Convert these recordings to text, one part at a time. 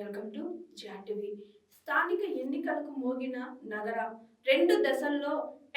Welcome to జాటివి స్థానిక ఎన్నికలకు మోగిన నగర రెండు దశల్లో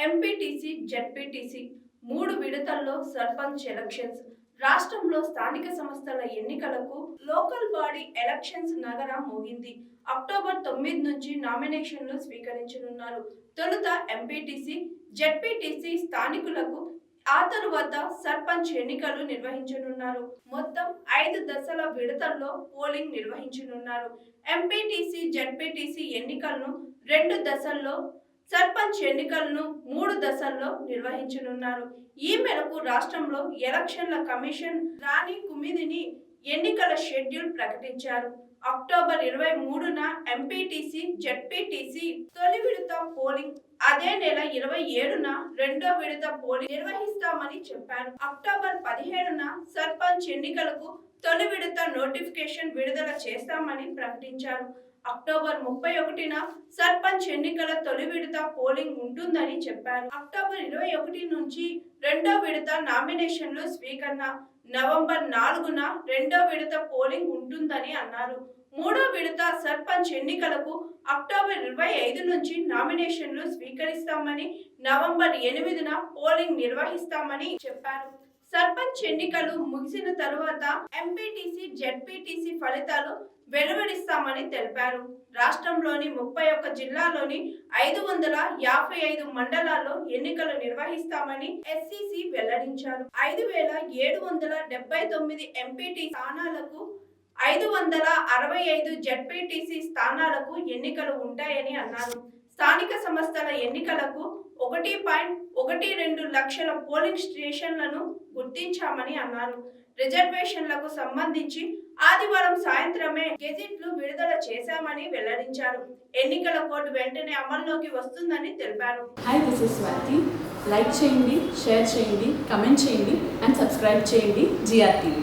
ఎంపీటీసీ జెడ్పీటీసీ మూడు విడతల్లో సర్పంచ్ ఎలక్షన్స్. రాష్ట్రంలో స్థానిక సంస్థల ఎన్నికలకు లోకల్ బాడీ ఎలక్షన్స్ నగర మోగింది. అక్టోబర్ తొమ్మిది నుంచి నామినేషన్లు స్వీకరించనున్నారు. తొలుత ఎంపీటీసీ జెడ్పీటీసీ స్థానికులకు ఆ తరువాత సర్పంచ్ ఎన్నికలు నిర్వహించనున్నారు. మొత్తం ఐదు దశల విడతల్లో పోలింగ్ నిర్వహించనున్నారు. ఎంపీటీసీ జెడ్పీటీసీ ఎన్నికలను రెండు దశల్లో సర్పంచ్ ఎన్నికలను మూడు దశల్లో నిర్వహించనున్నారు. ఈ మేరకు రాష్ట్రంలో ఎలక్షన్ల కమిషన్ రాణి కుమిదిని ఎన్నికల షెడ్యూల్ ప్రకటించారు. అక్టోబర్ ఇరవై మూడున ఎంపీటీసీ జెడ్పీటీసీ తొలి విడత పోలింగ్ అదే నెల ఇరవై ఏడున రెండో విడత పోలింగ్ నిర్వహిస్తామని చెప్పారు. అక్టోబర్ పదిహేడున సర్పంచ్ ఎన్నికలకు తొలి విడత నోటిఫికేషన్ విడుదల చేస్తామని ప్రకటించారు. అక్టోబర్ ముప్పై ఒకటిన సర్పంచ్ ఎన్నికల తొలి విడత పోలింగ్ ఉంటుందని చెప్పారు. అక్టోబర్ ఇరవై ఒకటి నుంచి రెండో విడత నామినేషన్లు స్వీకరణ నవంబర్ నాలుగున రెండో విడత పోలింగ్ ఉంటుందని అన్నారు. మూడో విడత సర్పంచ్ ఎన్నికలకు అక్టోబర్ ఇరవై ఐదు నుంచి నామినేషన్లు స్వీకరిస్తామని నవంబర్ ఎనిమిదిన పోలింగ్ నిర్వహిస్తామని చెప్పారు. సర్పంచ్ ఎన్నికలు ముగిసిన తరువాత ఎంపీటీసీ జెడ్పీటీసీ ఫలితాలు వెలువడిస్తామని తెలిపారు. రాష్ట్రంలోని ముప్పై ఒక్క జిల్లాలోని ఐదు వందల యాభై ఐదు మండలాల్లో ఎన్నికలు నిర్వహిస్తామని ఎస్సిసి వెల్లడించారు. ఐదు వేల ఏడు వందల డెబ్బై తొమ్మిది ఎంపీటీ స్థానాలకు ఐదు వందల అరవై ఐదు జెడ్పీటీసీ స్థానాలకు ఎన్నికలు ఉంటాయని అన్నారు. స్థానిక సంస్థల ఎన్నికలకు ఒకటి పాయింట్ ఒకటి రెండు లక్షల పోలింగ్ స్టేషన్లను గుర్తించామని అన్నారు. రిజర్వేషన్లకు సంబంధించి ఆదివారం సాయంత్రమే గెజిట్లు విడుదల చేశామని వెల్లడించారు. ఎన్నికల కోడ్ వెంటనే అమల్లోకి వస్తుందని తెలిపారు. Hi this is Swathi like చేయండి షేర్ చేయండి కమెంట్ చేయండి అండ్ సబ్స్క్రైబ్ చేయండి జిఆర్టీవీ